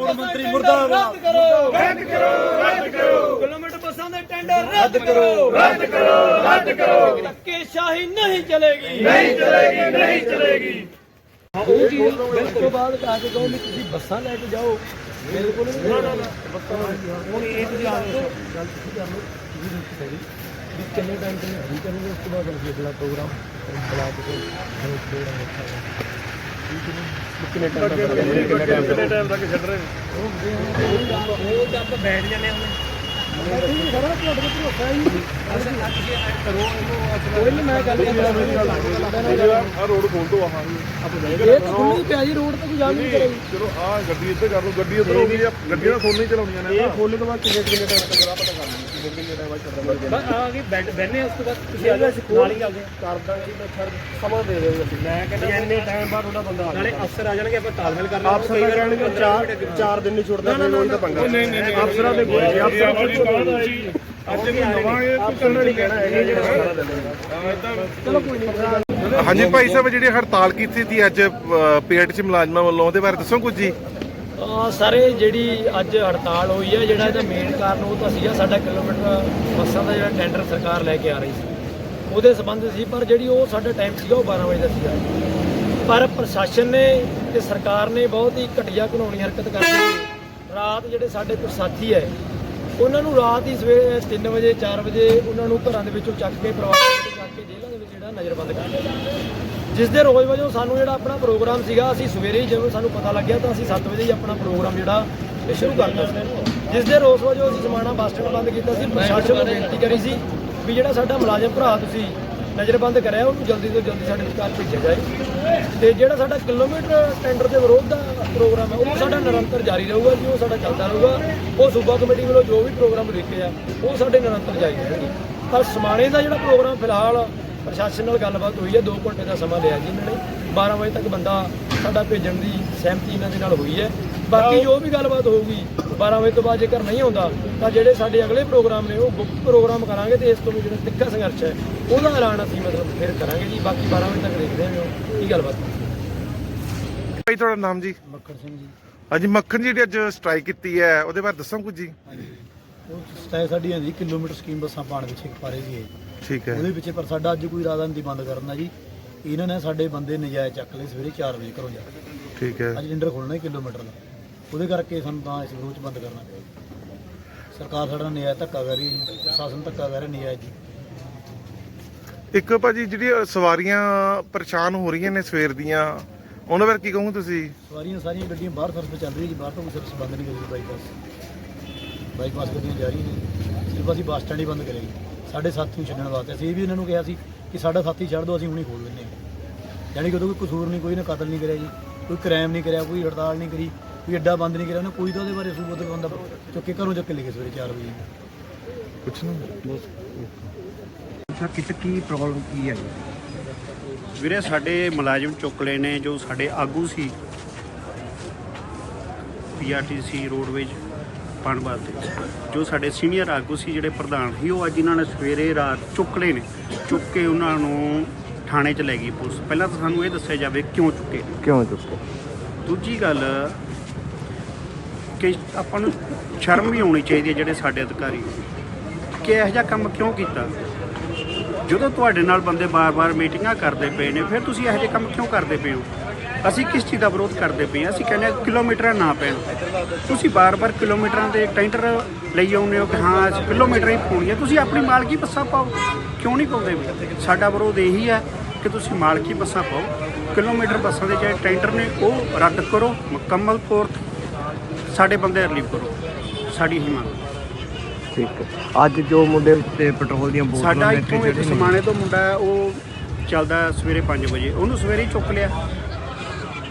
Tender ਰੱਦ ਕਰੋ ਰੱਦ ਕਰੋ ਰੱਦ ਕਰੋ ਕਿਲੋਮੀਟਰ ਬੱਸਾਂ ਦੇ ਟੈਂਡਰ ਰੱਦ ਕਰੋ ਰੱਦ ਕਰੋ ਰੱਦ ਕਰੋ ਧੱਕੇ ਸ਼ਾਹੀ ਨਹੀਂ ਚਲੇਗੀ ਨਹੀਂ ਚਲੇਗੀ ਨਹੀਂ ਚਲੇਗੀ ਉਹ ਜੀ ਉਸ ਤੋਂ ਬਾਅਦ ਆ ਕੇ ਕਹੋ ਵੀ ਤੁਸੀਂ ਬੱਸਾਂ ਲੈ ਕੇ ਜਾਓ ਬਿਲਕੁਲ ਨਹੀਂ ਨਾ ਨਾ ਬੱਸਾਂ ਹੁਣ ਇਹ ਤੁਸੀਂ ਆ ਜਾਓ ਗੱਲ ਤੁਸੀਂ ਕਰ ਲਓ ਤੁਸੀਂ ਰੁਕ ਸਹੀ ਵੀ ਕਿੰਨੇ ਟਾਈਮ ਤੇ ਹਰੀ ਕਰਨਗੇ ਉਸ ਤੋਂ ਬਾਅਦ ਅਸੀਂ ਅਗਲਾ ਪ੍ਰੋਗਰਾਮ ਬੁਲਾ ਕੇ ਕੋਈ ਪ੍ਰੋਗਰਾਮ ਰੱਖਾਂਗੇ ਕਿੰਨੇ ਟਾਈਮ ਤੱਕ ਕਿੰਨੇ ਟਾਈਮ ਕਿੰਨੇ ਟਾਈਮ ਤੱਕ ਛੱਡ ਰਹੇ ਉਹ ਉਹ ਜਦ ਬੈਠ ਜਾਂਦੇ ਉਹਨੇ ਨਹੀਂ ਖੜਾ ਤੁਹਾਡੇ ਕੋਲ ਭਰੋਸਾ ਹੀ ਨਹੀਂ ਕਰੋ ਕੋਈ ਨਹੀਂ ਮੈਂ ਗੱਲ ਕਰਦਾ ਆ ਰੋਡ ਖੋਲ ਦੋ ਆਹ ਇਹ ਤਾਂ ਖੁੱਲੀ ਪਿਆ ਜੀ ਰੋਡ ਤੇ ਕੋਈ ਜਾਣ ਨਹੀਂ ਕਰੇਗੀ ਚਲੋ ਆ ਗੱਡੀ ਇੱਧਰ ਕਰ ਲਓ ਗੱਡੀ ਇੱਧਰ ਹੋ ਗਈ ਆ ਗੱਡੀਆਂ ਤਾਂ ਖੋਲਣੀ ਚਲਾਉਣੀਆਂ ਨੇ ਇਹ ਖੋਲ੍ਹਣ ਤੋਂ ਬਾਅਦ ਕਿੰਨੇ ਕਿੰਨੇ ਟਾਈਮ ਤੱਕ ਰਾਹ ਪਤਾ ਕਰ ਲਵਾਂਗੇ ਕਿੰਨੇ ਕਿੰਨੇ ਟਾਈਮ ਬਾਅਦ ਛੱਡਣਾ ਬਸ ਆ ਗਈ ਬੈਠ ਬੈਠਨੇ ਉਸ ਤੋਂ ਬਾਅਦ ਤੁਸੀਂ ਆ ਜਾਓ ਅਸੀਂ ਨਾਲ ਹੀ ਕਰਦੇ ਕਰ ਦਾਂਗੇ ਮੈਂ ਛੱਡ ਸਮਾਂ ਦੇ ਦਿਓ ਅਸੀਂ। ਮੈਂ ਕਹਿੰਦਾ ਇੰਨੇ ਟਾਈਮ ਬਾਅਦ ਤੁਹਾਡਾ ਬੰਦਾ ਆ ਨਾਲੇ ਅਫਸਰ ਆ ਜਾਣਗੇ ਆਪਾਂ ਤਾਲਮੇਲ ਕਰ ਲਾਂਗੇ ਅਫਸਰ ਦਾ ਕਹਿਣਗੇ ਚਾਰ ਚਾਰ ਦਿਨ ਨਹੀਂ ਛੁੱਟਦਾ ਫਿਰ ਉਹੀ ਤਾਂ ਪੰਗਾ। ਨਹੀਂ ਨਹੀਂ ਅਫਸਰਾਂ ਦੇ ਕੋਈ ਅਫਸਰ ਅੱਜ ਵੀ ਨਵਾਂ ਇਹ ਕੋਈ ਕਰਨਾ ਨਹੀਂ ਕਹਿਣਾ ਹੈਗਾ ਜਿਹੜਾ ਚਲੋ ਕੋਈ ਨਹੀਂ ਹਾਂਜੀ ਭਾਈ ਸਾਹਿਬ ਜਿਹੜੀ ਹੜਤਾਲ ਕੀਤੀ ਸੀ ਅੱਜ ਪੀਆਰਟੀਸੀ ਮੁਲਾਜ਼ਮਾਂ ਵੱਲੋਂ ਉਹਦੇ ਬਾਰੇ ਦੱਸੋ ਕੁਝ ਜੀ। ਸਾਰੇ ਜਿਹੜੀ ਅੱਜ ਹੜਤਾਲ ਹੋਈ ਹੈ ਜਿਹੜਾ ਇਹਦਾ ਮੇਨ ਕਾਰਨ ਉਹ ਤਾਂ ਸੀਗਾ ਸਾਡਾ ਕਿਲੋਮੀਟਰ ਬੱਸਾਂ ਦਾ ਜਿਹੜਾ ਟੈਂਡਰ ਸਰਕਾਰ ਲੈ ਕੇ ਆ ਰਹੀ ਸੀ। ਉਹਦੇ ਸੰਬੰਧ ਸੀ, ਪਰ ਜਿਹੜੀ ਉਹ ਸਾਡਾ ਟਾਈਮ ਸੀਗਾ ਉਹ 12 ਵਜੇ ਦਾ ਸੀਗਾ। ਪਰ ਪ੍ਰਸ਼ਾਸਨ ਨੇ ਤੇ ਸਰਕਾਰ ਨੇ ਬਹੁਤ ਹੀ ਘਟੀਆ ਕਾਨੂੰਨੀ ਹਰਕਤ ਕਰਕੇ ਰਾਤ ਜਿਹੜੇ ਸਾਡੇ ਕੁਝ ਸਾਥੀ ਹੈ, ਉਹਨਾਂ ਨੂੰ ਰਾਤ ਹੀ ਸਵੇਰੇ 3 ਵਜੇ 4 ਵਜੇ ਉਹਨਾਂ ਨੂੰ ਘਰਾਂ ਦੇ ਵਿੱਚੋਂ ਚੱਕ ਕੇ, ਪਰਿਵਾਰ ਦੇ ਚੱਕ ਕੇ ਜੇਲ੍ਹਾਂ ਦੇ ਵਿੱਚ ਜਿਹੜਾ ਨਜ਼ਰਬੰਦ ਕਰ ਦਿੱਤਾ ਜਿਸ ਦੇ ਰੋਜ਼ ਵਜੋਂ ਸਾਨੂੰ ਜਿਹੜਾ ਆਪਣਾ ਪ੍ਰੋਗਰਾਮ ਸੀਗਾ, ਅਸੀਂ ਸਵੇਰੇ ਹੀ ਜਦੋਂ ਸਾਨੂੰ ਪਤਾ ਲੱਗਿਆ ਤਾਂ ਅਸੀਂ 7 ਵਜੇ ਹੀ ਆਪਣਾ ਪ੍ਰੋਗਰਾਮ ਜਿਹੜਾ ਇਹ ਸ਼ੁਰੂ ਕਰਤਾ ਸੀ। ਜਿਸ ਦੇ ਰੋਜ਼ ਵਜੋਂ ਅਸੀਂ ਸਮਾਣਾ ਬੱਸ ਸਟੈਂਡ ਬੰਦ ਕੀਤਾ ਸੀ, ਪ੍ਰਸ਼ਾਸਨ ਨੂੰ ਬੇਨਤੀ ਕਰੀ ਸੀ ਵੀ ਜਿਹੜਾ ਸਾਡਾ ਮੁਲਾਜ਼ਮ ਭਰਾ ਤੁਸੀਂ ਨਜ਼ਰਬੰਦ ਕਰਿਆ, ਉਹਨੂੰ ਜਲਦੀ ਤੋਂ ਜਲਦੀ ਸਾਡੇ ਵਿਚਕਾਰ ਭੇਜਿਆ ਜਾਏ। ਤੇ ਜਿਹੜਾ ਸਾਡਾ ਕਿਲੋਮੀਟਰ ਟੈਂਡਰ ਦੇ ਵਿਰੋਧ ਦਾ ਪ੍ਰੋਗਰਾਮ ਹੈ, ਉਹ ਸਾਡਾ ਨਿਰੰਤਰ ਜਾਰੀ ਰਹੂਗਾ ਜੀ, ਉਹ ਸਾਡਾ ਚੱਲਦਾ ਰਹੂਗਾ। ਉਹ ਸੂਬਾ ਕਮੇਟੀ ਵੱਲੋਂ ਜੋ ਵੀ ਪ੍ਰੋਗਰਾਮ ਲਿਖੇ ਆ, ਉਹ ਸਾਡੇ ਨਿਰੰਤਰ ਜਾਰੀ ਰਹਿਣਗੇ। ਪਰ ਸਮਾਣੇ ਦਾ ਜਿਹੜਾ ਪ੍ਰੋਗਰਾਮ ਫਿਲਹਾਲ ਪ੍ਰਸ਼ਾਸਨ ਨਾਲ ਗੱਲਬਾਤ ਹੋਈ ਹੈ 2 ਘੰਟੇ ਦਾ ਸਮਾਂ ਲਿਆ ਜੀ ਇਹਨਾਂ ਨੇ। 12 ਵਜੇ ਤੱਕ ਬੰਦਾ ਸਾਡਾ ਭੇਜਣ ਦੀ ਸਹਿਮਤੀ ਇਹਨਾਂ ਦੇ ਨਾਲ ਹੋਈ ਹੈ। ਬਾਕੀ ਜੋ ਵੀ ਗੱਲਬਾਤ ਹੋਊਗੀ 12 ਵਜੇ ਤੋਂ ਬਾਅਦ ਜੇਕਰ ਨਹੀਂ ਹੁੰਦਾ ਤਾਂ ਜਿਹੜੇ ਸਾਡੇ ਅਗਲੇ ਪ੍ਰੋਗਰਾਮ ਨੇ ਉਹ ਗੁਪਤ ਪ੍ਰੋਗਰਾਮ ਕਰਾਂਗੇ ਤੇ ਇਸ ਤੋਂ ਵੀ ਜਿਹੜਾ ਤਿੱਖਾ ਸੰਘਰਸ਼ ਹੈ ਉਹਦਾ ਐਲਾਨ ਅਸੀਂ ਮਤਲਬ ਫਿਰ ਕਰਾਂਗੇ ਜੀ। ਬਾਕੀ 12 ਵਜੇ ਤੱਕ ਦੇਖਦੇ ਹਾਂ ਕੀ ਗੱਲਬਾਤ ਭਾਈ ਤੁਹਾਡਾ ਨਾਮ ਜੀ? ਮੱਕੜ ਸਿੰਘ ਜੀ। ਹਾਂਜੀ ਮੱਖਣ ਜਿਹੜੀ ਅੱਜ ਸਟ੍ਰਾਈਕ ਕੀਤੀ ਹੈ ਉਹਦੇ ਬਾਰੇ ਦੱਸੋ ਕੁਝ ਜੀ। ਉਹ ਸਟਾਈ ਸਾਡੀ ਹੈ ਜੀ ਕਿਲੋਮੀਟਰ ਸਕੀਮ ਬੱਸਾਂ ਪਾਣ ਵਿੱਚ ਇੱਕ ਪਾਰੇ ਜੀ। ਠੀਕ ਹੈ। ਉਹਦੇ ਪਿੱਛੇ ਪਰ ਸਾਡਾ ਅੱਜ ਕੋਈ ਇਰਾਦਾ ਨਹੀਂ ਬੰਦ ਕਰਨ ਦਾ ਜੀ। ਇਹਨਾਂ ਨੇ ਸਾਡੇ ਬੰਦੇ ਨਜਾਇਜ਼ ਚੱਕ ਲਏ ਸਵੇਰੇ 4 ਵਜੇ ਘਰੋਂ ਜਾ ਕੇ। ਠੀਕ ਹੈ। ਅੱਜ ਟੈਂਡਰ ਖੋਲਣਾ ਕਿਲੋਮੀਟਰ ਦਾ। ਉਹਦੇ ਕਰਕੇ ਸਾਨੂੰ ਤਾਂ ਇਸ ਵਿਰੋਧ 'ਚ ਬੰਦ ਕਰਨਾ ਪਿਆ ਸਰਕਾਰ ਸਾਡਾ ਨਜਾਇਜ਼ ਧੱਕਾ ਕਰ ਰਹੀ ਹੈ ਜੀ। ਪ੍ਰਸ਼ਾਸਨ ਧੱਕਾ ਕਰ ਰਿਹਾ ਨਜਾਇਜ਼ ਜੀ। ਇੱਕ ਭਾਜੀ ਜਿਹੜੀ ਸਵਾਰੀਆਂ ਪਰੇਸ਼ਾਨ ਹੋ ਰਹੀਆਂ ਨੇ ਸਵੇਰ ਦੀਆਂ ਉਹਨਾਂ ਬਾਰੇ ਕੀ ਕਹੋਗੇ ਤੁਸੀਂ? ਸਵਾਰੀਆਂ ਸਾਰੀਆਂ ਗੱਡੀਆਂ ਬਾਹਰ ਸਰਵਿਸ ਚੱਲ ਰਹੀ ਹੈ ਜੀ। ਬਾਹਰ ਤੋਂ ਕੋਈ ਸਰਵਿਸ ਬੰਦ ਨਹੀਂ ਕਰੀ ਬਾਈਪਾਸ। ਬਾਈਪਾਸ ਗੱਡੀਆਂ ਜਾ ਰਹੀਆਂ ਨੇ ਸਿਰਫ ਅਸੀਂ ਬੱਸ ਸਟੈਂਡ ਹੀ ਬੰਦ ਕਰੇ ਜੀ। ਸਾਡੇ ਸਾਥੀ ਨੂੰ ਛੱਡਣ ਵਾਸਤੇ। ਅਸੀਂ ਇਹ ਵੀ ਇਹਨਾਂ ਨੂੰ ਕਿਹਾ ਸੀ ਕਿ ਸਾਡਾ ਸਾਥੀ ਛੱਡ ਦਿਓ ਅਸੀਂ ਹੁਣੇ ਖੋਲ ਦਿੰਦੇ ਹਾਂ। ਯਾਨੀ ਕਿ ਉਦੋਂ ਕੋਈ ਕਸੂਰ ਨਹੀਂ ਕੋਈ ਨੇ ਕਤਲ ਨਹੀਂ ਕਰਿਆ ਜੀ ਕੋਈ ਕ੍ਰਾਈਮ ਨਹੀਂ ਕਰਿਆ ਕੋਈ ਹੜਤਾਲ ਨਹੀਂ ਕਰੀ ਕੋਈ ਅੱਡਾ ਬੰਦ ਨਹੀਂ ਕਰਿਆ। ਉਹਨੇ ਕੋਈ ਤਾਂ ਉਹਦੇ ਬਾਰੇ ਸਬੂਤ ਬੰਦਾ ਚੁੱਕ ਕੇ ਘਰੋਂ ਚੱਕ ਕੇ ਲੈ ਗਏ ਸਵੇਰੇ 4 ਵਜੇ। ਕੁਛ ਨਹੀਂ। ਅੱਛਾ ਕਿਤੇ ਕੀ ਪ੍ਰੋਬਲਮ ਕੀ ਹੈ ਵੀਰੇ ਸਾਡੇ ਮੁਲਾਜ਼ਮ ਚੁੱਕ ਲਏ ਨੇ ਜੋ ਸਾਡੇ ਆਗੂ ਸੀ ਪੀਆਰਟੀਸੀ ਰੋਡਵੇਜ ਪਣਬਾਦ ਦੇ ਜੋ ਸਾਡੇ ਸੀਨੀਅਰ ਆਗੂ ਸੀ ਜਿਹੜੇ ਪ੍ਰਧਾਨ ਸੀ ਉਹ ਅੱਜ ਇਹਨਾਂ ਨੇ ਸਵੇਰੇ ਰਾਤ ਚੁੱਕ ਲਏ ਨੇ। ਚੁੱਕ ਕੇ ਉਹਨਾਂ ਨੂੰ ਥਾਣੇ 'ਚ ਲੈ ਗਈ ਪੁਲਿਸ। ਪਹਿਲਾਂ ਤਾਂ ਸਾਨੂੰ ਇਹ ਦੱਸਿਆ ਜਾਵੇ ਕਿਉਂ ਚੁੱਕੇ ਕਿਉਂ ਚੁੱਕੇ? ਦੂਜੀ ਗੱਲ ਕਿ ਆਪਾਂ ਨੂੰ ਸ਼ਰਮ ਵੀ ਆਉਣੀ ਚਾਹੀਦੀ ਹੈ ਜਿਹੜੇ ਸਾਡੇ ਅਧਿਕਾਰੀ। ਕਿ ਇਹੋ ਜਿਹਾ ਕੰਮ ਕਿਉਂ ਕੀਤਾ? ਜਦੋਂ ਤੁਹਾਡੇ ਨਾਲ ਬੰਦੇ ਬਾਰ-ਬਾਰ ਮੀਟਿੰਗਾਂ ਕਰਦੇ ਪਏ ਨੇ ਫਿਰ ਤੁਸੀਂ ਇਹੋ ਜਿਹੇ ਕੰਮ ਕਿਉਂ ਕਰਦੇ ਪਏ ਹੋ? ਅਸੀਂ ਕਿਸ ਚੀਜ਼ ਦਾ ਵਿਰੋਧ ਕਰਦੇ ਪਏ ਹਾਂ? ਅਸੀਂ ਕਹਿੰਦੇ ਹਾਂ ਕਿਲੋਮੀਟਰ ਨਾ ਪੈਣ। ਤੁਸੀਂ ਬਾਰ-ਬਾਰ ਕਿਲੋਮੀਟਰਾਂ ਦੇ ਟੈਂਡਰ ਲਈ ਆਉਂਦੇ ਹੋ ਕਿ ਹਾਂ ਅਸੀਂ ਕਿਲੋਮੀਟਰ ਹੀ ਪਾਉਣੀ ਹੈ ਤੁਸੀਂ ਆਪਣੀ ਮਾਲਕੀ ਬੱਸਾਂ ਪਾਓ। ਕਿਉਂ ਨਹੀਂ ਪਾਉਂਦੇ ਵੀ? ਸਾਡਾ ਵਿਰੋਧ ਇਹੀ ਹੈ ਕਿ ਤੁਸੀਂ ਮਾਲਕੀ ਬੱਸਾਂ ਪਾਓ। ਕਿਲੋਮੀਟਰ ਬੱਸਾਂ ਦੇ ਜਿਹੜੇ ਟੈਂਡਰ ਨੇ ਉਹ ਰੱਦ ਕਰੋ ਮੁਕੰਮਲ ਤੌਰ ਤੇ ਸਾਡੇ ਬੰਦੇ ਰਿਲੀਵ ਕਰੋ। ਸਾਡੀ ਹੀ ਮੰਗ ਠੀਕ ਹੈ। ਅੱਜ ਜੋ ਮੁੰਡੇ ਤੇ ਪੈਟਰੋਲ ਦੀਆਂ ਬੋਤਲਾਂ ਸਾਡਾ ਇੱਥੋਂ ਇੱਕ ਸਮਾਣੇ ਤੋਂ ਮੁੰਡਾ ਉਹ ਚੱਲਦਾ ਸਵੇਰੇ 5 ਵਜੇ। ਉਹਨੂੰ ਸਵੇਰੇ ਚੁੱਕ ਲਿਆ।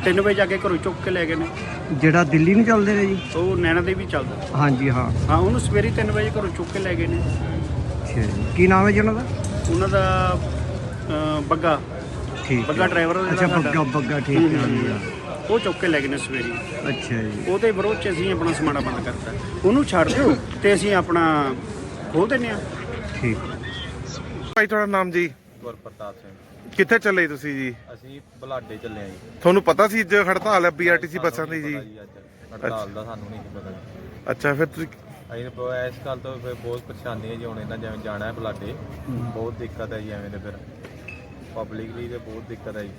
3 ਵਜੇ ਜਾ ਕੇ ਘਰੋਂ ਚੁੱਕ ਕੇ ਲੈ ਗਏ ਨੇ। ਜਿਹੜਾ ਦਿੱਲੀ ਨੂੰ ਚੱਲਦੇ ਨੇ ਜੀ? ਉਹ ਨੈਣਾ ਦੇ ਵੀ ਚੱਲਦਾ। ਹਾਂਜੀ ਹਾਂ। ਹਾਂ ਉਹਨੂੰ ਸਵੇਰੇ 3 ਵਜੇ ਘਰੋਂ ਚੁੱਕ ਕੇ ਲੈ ਗਏ ਨੇ। ਅੱਛਾ ਜੀ। ਕੀ ਨਾਮ ਹੈ ਜੀ ਉਹਨਾਂ ਦਾ? ਉਹਨਾਂ ਦਾ ਅਹ, ਬੱਗਾ। ਠੀਕ ਬੱਗਾ ਹੈ। ਡਰਾਈਵਰ ਉਹਦਾ ਅੱਛਾ ਸਾਡਾ। ਬੱਗਾ ਬੱਗਾ ਠੀਕ ਹੈ ਹਾਂਜੀ ਹਾਂ। ਉਹ ਚੁੱਕ ਕੇ ਲੈ ਗਏ ਨੇ ਸਵੇਰੇ। ਅੱਛਾ ਜੀ। ਉਹਦੇ ਵਿਰੋਧ ਚ ਅਸੀਂ ਆਪਣਾ ਸਮਾਣਾ ਬੰਦ ਕਰਤਾ। ਉਹਨੂੰ ਛੱਡ ਦਿਓ ਤੇ ਅਸੀਂ ਆਪਣਾ ਖੋਲ ਦਿੰਨੇ ਆ ਠੀਕ। ਭਾਈ ਤੁਹਾਡਾ ਨਾਮ ਜੀ? ਗੁਰਪ੍ਰਤਾਪ ਸਿੰਘ। ਕਿੱਥੇ ਚੱਲੇ ਤੁਸੀਂ ਜੀ? ਅਸੀਂ ਬਲਾਡੇ ਚੱਲੇ ਆਂ ਜੀ। ਤੁਹਾਨੂੰ ਪਤਾ ਸੀ ਅੱਜ ਹੜਤਾਲ ਹੈ ਪੀਆਰਟੀਸੀ ਬੱਸਾਂ ਦੀ ਜੀ? ਹੜਤਾਲ ਦਾ ਸਾਨੂੰ ਨਹੀਂ ਪਤਾ ਜੀ। ਅੱਛਾ ਫਿਰ ਤੁਸੀਂ ਅਸੀਂ ਤਾਂ ਇਸ ਗੱਲ ਤੋਂ ਫਿਰ ਬਹੁਤ ਪਰੇਸ਼ਾਨੀ ਹੈ ਜੀ ਹੁਣ ਇਹਨਾਂ ਜਿਵੇਂ ਜਾਣਾ ਹੈ ਬਲਾਡੇ। ਬਹੁਤ ਦਿੱਕਤ ਹੈ ਜੀ ਐਵੇਂ ਤੇ ਫਿਰ। ਪਬਲਿਕ ਲਈ ਤੇ ਬਹੁਤ ਦਿੱਕਤ ਹੈ ਜੀ।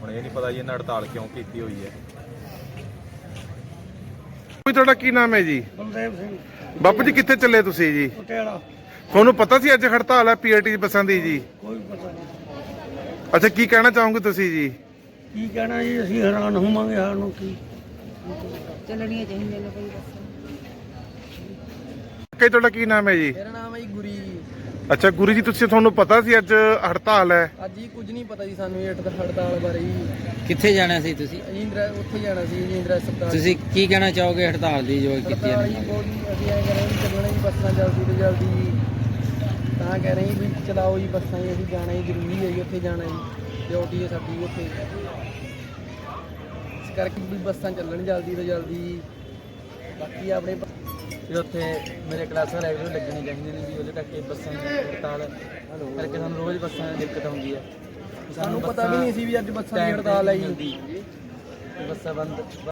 ਹੁਣ ਇਹ ਨਹੀਂ ਪਤਾ ਜੀ ਇਹਨਾਂ ਹੜਤਾਲ ਕਿਉਂ ਕੀਤੀ ਹੋਈ ਹੈ। ਕੋਈ ਤੁਹਾਡਾ ਕੀ ਨਾਮ ਹੈ ਜੀ? ਬਲਦੇਵ ਸਿੰਘ। ਬਾਪੂ ਜੀ ਕਿੱਥੇ ਚੱਲੇ ਤੁਸੀਂ ਜੀ? ਪਟਿਆਲਾ। ਤੁਹਾਨੂੰ ਪਤਾ ਸੀ ਅੱਜ ਹੜਤਾਲ ਹੈ ਪੀਆਰਟੀ ਬੱਸਾਂ ਦੀ ਜੀ? ਕੋਈ ਪਤਾ ਨਹੀਂ। ਅੱਛਾ ਕੀ ਕਹਿਣਾ ਚਾਹੋਗੇ ਤੁਸੀਂ ਜੀ? ਕੀ ਕਹਿਣਾ ਜੀ ਅਸੀਂ ਹੈਰਾਨ ਹੋਵਾਂਗੇ ਸਾਨੂੰ ਕੀ। ਚੱਲਣੀਆਂ ਚਾਹੀਦੀਆਂ ਨੇ ਕੋਈ ਬੱਸਾਂ। ਕਿ ਤੁਹਾਡਾ ਕੀ ਨਾਮ ਹੈ ਜੀ? ਮੇਰਾ ਨਾਮ ਹੈ ਜੀ ਗੁਰੀ ਅੱਛਾ ਗੁਰੂ ਜੀ ਤੁਸੀਂ ਤੁਹਾਨੂੰ ਪਤਾ ਸੀ ਅੱਜ ਹੜਤਾਲ ਹੈ? ਅੱਜ ਹੀ ਕੁਝ ਨਹੀਂ ਪਤਾ ਜੀ ਸਾਨੂੰ ਇਹ ਹੜਤਾ- ਹੜਤਾਲ ਬਾਰੇ ਜੀ। ਕਿੱਥੇ ਜਾਣਾ ਸੀ ਤੁਸੀਂ? ਅਸੀਂ ਇੰਦਰਾ ਉੱਥੇ ਜਾਣਾ ਸੀ ਜੀ ਇੰਦਰਾ ਹਸਪਤਾਲ। ਤੁਸੀਂ ਕੀ ਕਹਿਣਾ ਚਾਹੋਗੇ ਹੜਤਾਲ ਦੀ ਜੋ ਕੀਤੀ ਹੈ ਜੀ ਬਹੁਤ ਅਸੀਂ ਐਂ ਕਰ ਰਹੇ ਜੀ ਚੱਲਣਾ ਜੀ ਬੱਸਾਂ ਜਲਦੀ ਤੋਂ ਕਹਿ ਰਹੇ ਵੀ ਚਲਾਓ ਜੀ ਬੱਸਾਂ ਜੀ ਅਸੀਂ ਜਾਣਾ ਜੀ ਜ਼ਰੂਰੀ ਹੈ ਜੀ ਉੱਥੇ ਜਾਣਾ ਜੀ। ਡਿਊਟੀ ਹੈ ਸਾਡੀ ਉੱਥੇ। ਇਸ ਕਰਕੇ ਵੀ ਬੱਸਾਂ ਚੱਲਣ ਜਲਦੀ ਤੋਂ ਜਲਦੀ। ਬਾਕੀ ਆਪਣੇ ਤੇ ਉੱਥੇ ਮੇਰੇ ਕਲਾਸਾਂ ਰੈਗੂਲਰ ਲੱਗਣੀਆਂ ਚਾਹੀਦੀਆਂ ਨੇ ਜੀ ਉਹਦੇ ਕਰਕੇ ਬੱਸਾਂ ਦੀ ਹੜਤਾਲ ਕਰਕੇ ਸਾਨੂੰ ਰੋਜ਼ ਬੱਸਾਂ ਦੀ ਦਿੱਕਤ ਆਉਂਦੀ ਹੈ। ਸਾਨੂੰ ਪਤਾ ਵੀ ਨਹੀਂ ਸੀ ਵੀ ਅੱਜ ਬੱਸਾਂ ਦੀ ਹੜਤਾਲ ਹੈ ਜੀ ਬੱਸਾਂ ਬੰਦ